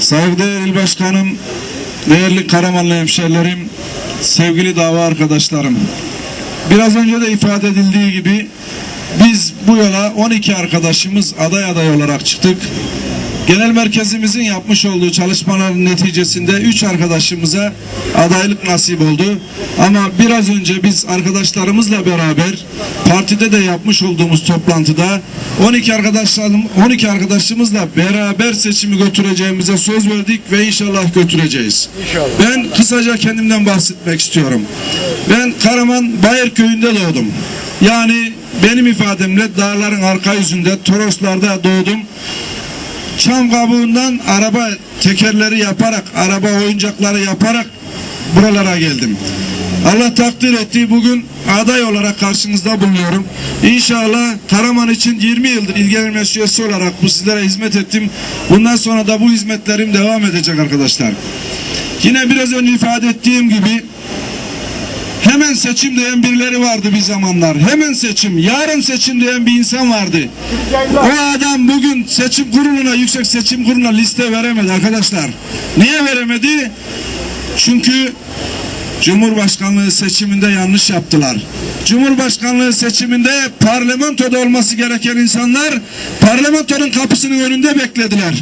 Saygıdeğer İl Başkanım, değerli Karamanlı hemşerilerim, sevgili dava arkadaşlarım. Biraz önce de ifade edildiği gibi biz bu yola 12 arkadaşımız aday aday olarak çıktık. Genel merkezimizin yapmış olduğu çalışmaların neticesinde 3 arkadaşımıza adaylık nasip oldu. Ama biraz önce biz arkadaşlarımızla beraber partide de yapmış olduğumuz toplantıda 12 arkadaşlarım 12 arkadaşımızla beraber seçimi götüreceğimize söz verdik ve inşallah götüreceğiz. Ben kısaca kendimden bahsetmek istiyorum. Ben Karaman Bayır köyünde doğdum. Yani benim ifademle dağların arka yüzünde Toroslarda doğdum. Çam kabuğundan araba tekerleri yaparak, araba oyuncakları yaparak buralara geldim. Allah takdir etti. Bugün aday olarak karşınızda bulunuyorum. İnşallah Karaman için 20 yıldır ilgilenme üyesi olarak bu sizlere hizmet ettim. Bundan sonra da bu hizmetlerim devam edecek arkadaşlar. Yine biraz önce ifade ettiğim gibi Hemen seçim diyen birileri vardı bir zamanlar. Hemen seçim, yarın seçim diyen bir insan vardı. O adam bugün seçim kuruluna, yüksek seçim kuruluna liste veremedi arkadaşlar. Niye veremedi? Çünkü Cumhurbaşkanlığı seçiminde yanlış yaptılar. Cumhurbaşkanlığı seçiminde parlamentoda olması gereken insanlar parlamentonun kapısının önünde beklediler.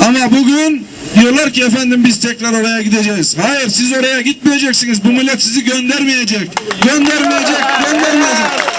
Ama bugün diyorlar ki efendim biz tekrar oraya gideceğiz. Hayır siz oraya gitmeyeceksiniz. Bu millet sizi göndermeyecek. Göndermeyecek, göndermeyecek.